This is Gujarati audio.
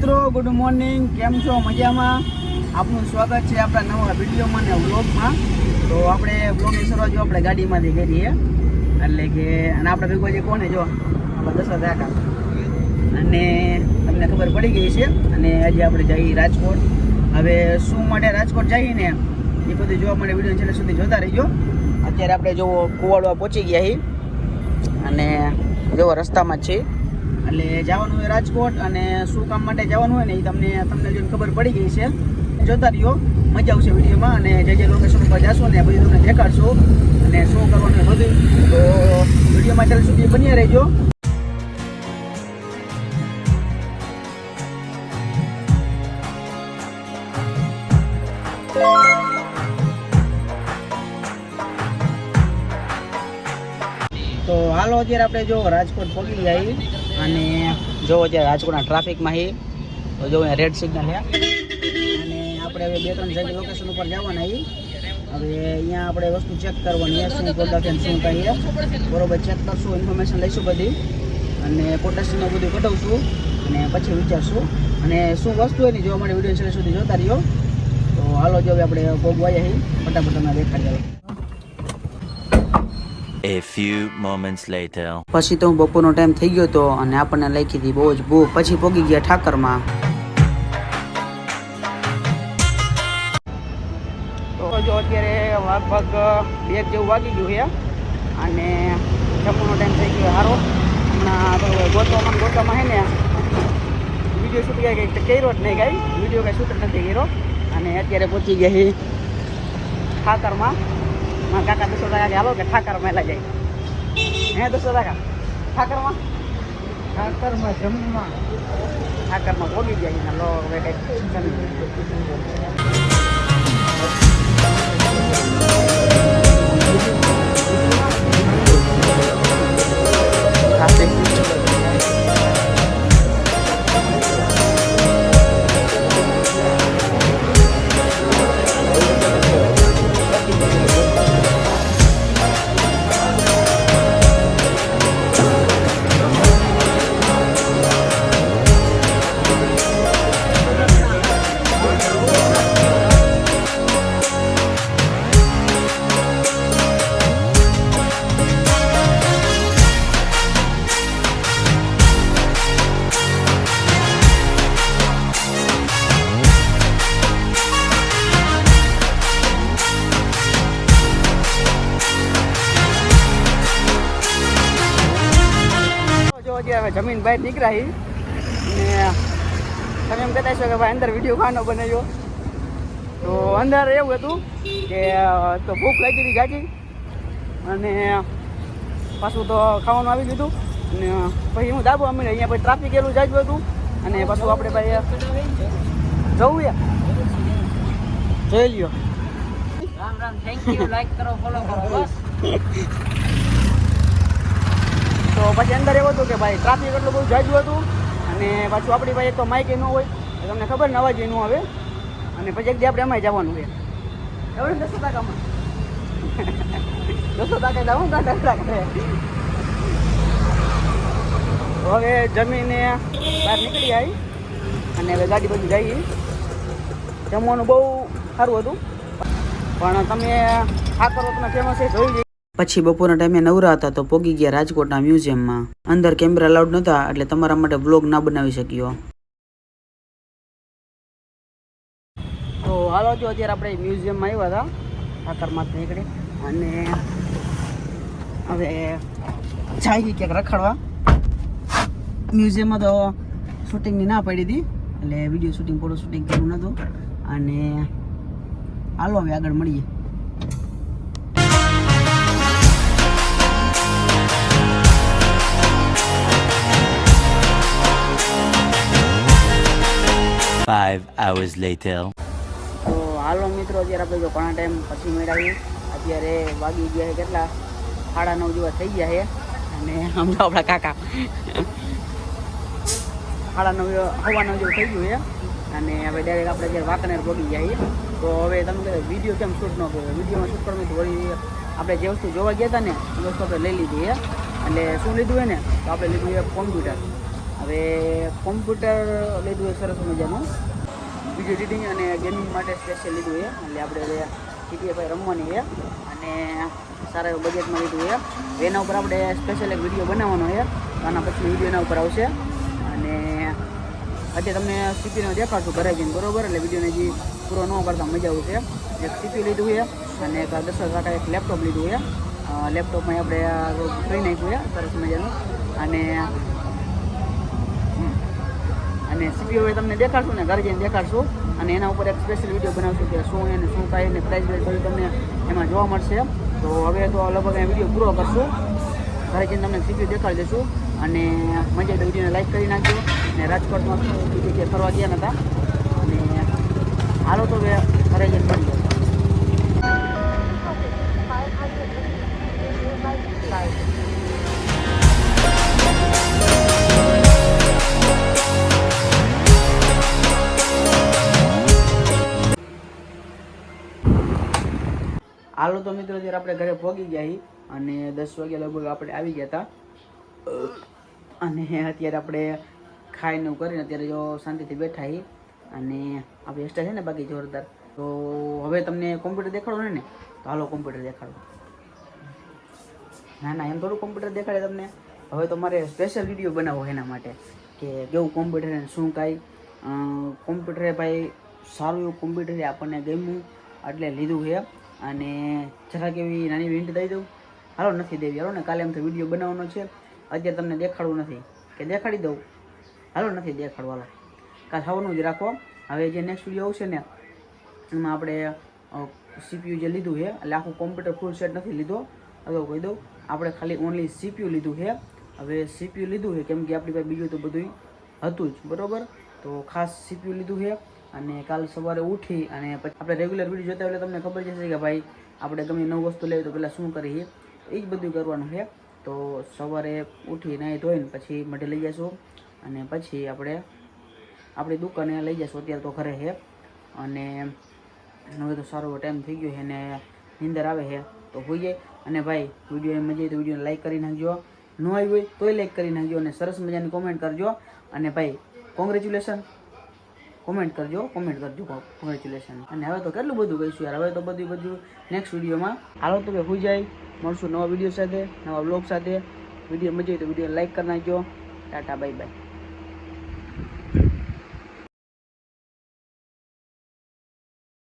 મિત્રો ગુડ મોર્નિંગ કેમ છો? મજામાં? આપનું સ્વાગત છે આપણા નવા વિડીયોમાં ને વ્લોગમાં. તો આપણે વ્લોગની શરૂઆત જો આપણે ગાડીમાંથી કરીએ. એટલે કે, અને આપણે ભેગો જે કોને જો, આપણા દશરથ કાકા. અને તમને ખબર પડી ગઈ છે, અને આજે આપણે જઈએ રાજકોટ. હવે શું માટે રાજકોટ જઈએ ને એ બધું જોવા માટે વીડિયો છેલ્લે સુધી જોતા રહીજો. અત્યારે આપણે જો કુવાડવા પહોંચી ગયા છીએ. અને જો રસ્તામાં જ છે એટલે જવાનું હોય રાજકોટ અને શું કામ માટે જવાનું હોય ને એ તમને તમને જોઈને ખબર પડી ગઈ છે. જોતા રહ્યો. મજા આવશે વિડીયોમાં અને જે જે લોકેશન ઉપર જશો ને બધું તમને દેખાડશું. અને શું કરવાનું બધું. તો વિડીયોમાં ચાલ સુધી બન્યા રહેજો. તો હાલો, અત્યારે આપણે જો રાજકોટ પગી જાય અને જો અત્યારે રાજકોટના ટ્રાફિકમાં હી, તો જો અહીંયા રેડ સિગ્નલ છે અને આપણે હવે બે ત્રણ જગ્યા લોકેશન ઉપર જવાના હી. હવે અહીંયા આપણે વસ્તુ ચેક કરવાની શું પ્રોડક્ટ શું કહીએ બરોબર ચેક કરશું ઇન્ફોર્મેશન લઈશું બધી. અને કોટેશનમાં બધું કઢાવશું અને પછી વિચારશું. અને શું વસ્તુ હોય ને જોવા માટે વીડિયો સુધી જોતા રહ્યો. તો હાલો, જો આપણે ભોગવાયા હી, ફટાફટ અમે દેખાડી A few moments later. પછી તો બપોરનો ટાઈમ થઈ ગયો હતો અને આપણને લખી હતી બહુ જ ભૂખ. પછી પોગી ગયા ઠાકરમાં. તો જો અત્યારે લગભગ બે જેવું વાગી ગયું છે. અને જમવાનો ટાઈમ થઈ ગયો સારો. હમણાં તો ગોતવામાં ગોતવામાં હે ને વીડિયો શૂટ કાંઈ કંઈક કર્યો જ નહીં કાંઈ. વીડિયો કાંઈ શૂટ નથી કર્યો. અને અત્યારે પહોંચી ગયા છે ઠાકરમાં. મારા કાકા દસો ટકા કે હાલો કે ઠાકરમાં એલા જાય. હે દસો ટકા ઠાકરમાં? ઠાકરમાં જમવા. ઠાકરમાં પોગી જાય એના લો હવે કંઈક હવે જમીન બહાર નીકળાઈ. ને તમે એમ કહેતા છો કે ભાઈ અંદર વીડિયો ખાનો બનાવ્યો તો અંદર એવું હતું કે તો ભૂખ લાગી હતી જાજી. અને પાછું તો ખાવાનું આવી ગયું હતું. અને પછી હું દાબો અમીને અહીંયા પછી ટ્રાફિક એટલું જાજુ હતું. અને પાછું આપણે ભાઈ જવું યા જોઈ લ્યો. Ram Ram thank you like કરો ફોલો કરો બસ. પછી અંદર એવું હતું કે ભાઈ ટ્રાફિક એટલું બહુ જાજુ હતું અને પાછું આપણી પાસે તો માઇક ન હોય. તમને ખબર ને અવાજ ન આવે. અને પછી એક દી આપણે એમાં જવાનું છે. ખબર દસો ટકામાં દસો ટકા જવું કાં દસ ટકા હવે જમીને બહાર નીકળી આવી અને હવે ગાડી બધું જઈએ જમવાનું બહુ સારું હતું. પણ તમે ઠાકર તમે ફેમસ એ જોઈ પછી બપોરના ટાઈમે નવરા હતા તો પોગી ગયા રાજકોટના મ્યુઝિયમમાં. અંદર કેમેરા અલાઉડ નહોતા એટલે તમારા માટે બ્લોગ ના બનાવી શક્યો. તો હાલો જો અત્યારે આપણે મ્યુઝિયમમાં આવ્યા હતા. ઠાકરમાં નીકળી. અને હવે જાય ક્યાંક રખડવા. મ્યુઝિયમમાં તો શૂટિંગની ના પડી હતી. એટલે વીડિયો શૂટિંગ ફોટો શૂટિંગ કરવું નહોતું. અને હાલો હવે આગળ મળીએ. Five hours later. તો હાલો મિત્રો, અત્યારે આપણે જો ઘણા ટાઈમ પછી મેળાવી અત્યારે વાગી ગયા છે કેટલા? સાડા નવ જેવા થઈ ગયા છે. અને સમજો આપણા કાકા. સાડા નવ, હવા નવ જેવું થઈ ગયું છે. અને હવે ડાયરેક્ટ આપણે જ્યારે વાંકનેર પગી છીએ. તો હવે તમે વીડિયો કેમ શૂટ ન કર્યો? વિડીયોમાં શૂટ કરવું વળી આપણે જે વસ્તુ જોવા ગયા હતા ને, એ વસ્તુ આપણે લઈ લીધી છે. એટલે શું લીધું હોય ને? તો આપણે લીધું છે કોમ્પ્યુટર હવે કોમ્પ્યુટર લીધું હોય સરસ મજાનું. વીડિયો એડિટિંગ અને ગેમિંગ માટે સ્પેશિયલ લીધું છે. એટલે આપણે ભાઈ રમવાની છે. અને સારા એવું બજેટમાં લીધું છે. એના ઉપર આપણે સ્પેશિયલ એક વીડિયો બનાવવાનો છે. આના પછી વીડિયો એના ઉપર આવશે. અને અત્યારે તમને સીપીનો દેખાડશું ઘરે જઈને, બરોબર? એટલે વિડીયોને જે પૂરો ન કરતા મજા આવશે. એક સીપી લીધું છે અને એક દસ હજાર એક લેપટોપ લીધું છે. લેપટોપમાં આપણે કરી નાખ્યું છે. સરસ મજાનું. અને. અને સીપીઓ હવે તમને દેખાડશું ને ઘરે જઈને દેખાડશું. અને એના ઉપર એક સ્પેશિયલ વીડિયો બનાવશું કે શું એને, શું કાંઈ ને પ્રાઇસ વાઇઝ બધું તમને એમાં જોવા મળશે. તો હવે તો લગભગ એ વીડિયો પૂરો કરશું. ઘરે જઈને તમને સીપીઓ દેખાડી દઈશું. અને મજા તો વિડીયોને લાઈક કરી નાખજો. અને રાજકોટમાં બીજી જગ્યાએ ફરવા ગયા હતા અને હાલો તો હવે ઘરે જઈને મળી હાલો તો મિત્રો, અત્યારે આપણે ઘરે પહોંચી ગયા અને દસ વાગ્યા લગભગ આપણે આવી ગયા હતા અને અત્યારે આપણે ખાઈને કરીને અત્યારે જો શાંતિથી બેઠા અને આપણે એક્સ્ટ્રા છે ને બાકી જોરદાર. તો હવે તમને કોમ્પ્યુટર દેખાડો ને? તો હાલો કોમ્પ્યુટર દેખાડો. ના ના, એમ થોડું કોમ્પ્યુટર દેખાડે તમને. હવે તો મારે સ્પેશિયલ વીડિયો બનાવવો એના માટે કે કેવું કોમ્પ્યુટર શું કાંઈ. કોમ્પ્યુટરે ભાઈ સારું એવું કોમ્પ્યુટર આપણને ગમ્યું, એટલે લીધું છે. અને જરાક એવી નાની વિન્ટ દઈ દઉં. હાલો, નથી દેવી. હાલો ને, કાલે એમ તો વીડિયો બનાવવાનો છે. અત્યારે તમને દેખાડવું નથી. કે દેખાડી દઉં? હાલો, નથી દેખાડવું હાલો કાલ થવાનું જ રાખો. હવે જે નેક્સ્ટ વીડિયો આવશે ને, એમાં આપણે સીપીયુ જે લીધું છે, એટલે આખું કોમ્પ્યુટર ફૂલ સેટ નથી લીધો. અગાઉ કહી દઉં, આપણે ખાલી ઓનલી સીપીયુ લીધું છે. હવે સીપીયુ લીધું છે, કેમ કે આપણી પાસે બીજું તો બધું હતું જ, બરાબર? તો ખાસ સીપીયુ લીધું છે. અને કાલ સવારે ઉઠી અને પછી આપણે રેગ્યુલર વીડિયો જોતા એટલે તમને ખબર જશે કે ભાઈ, આપણે ગમે નવું વસ્તુ લેવી તો પહેલાં શું કરીએ? એ જ બધું કરવાનું છે. તો સવારે ઉઠી નાહી ધોઈને પછી મઢે લઈ જઈશું અને પછી આપણે આપણી દુકાને લઈ જઈશું અત્યારે તો ઘરે છે અને હવે તો સારો ટાઈમ થઈ ગયો છે અને નીંદર આવે છે. તો હોઈ જાય અને ભાઈ વિડીયોને મજા આવી તો વિડીયોને લાઈક કરી નાખજો. ન આવી હોય તોય લાઈક કરી નાખજો અને સરસ મજાની કોમેન્ટ કરજો. અને ભાઈ કોંગ્રેચ્યુલેશન કોમેન્ટ કરજો કોમેન્ટ કરજો કોંગ્રેચ્યુલેશન અને હવે તો કેટલું બધું કહીશું યાર? હવે તો બધું બધું નેક્સ્ટ વિડીયોમાં હાલો તો કે હોઈ જાય. મળશું નવા વીડિયો સાથે, નવા બ્લોગ સાથે. વીડિયો મજા આવી તો વીડિયો લાઇક કરી નાખજો. Tata bye bye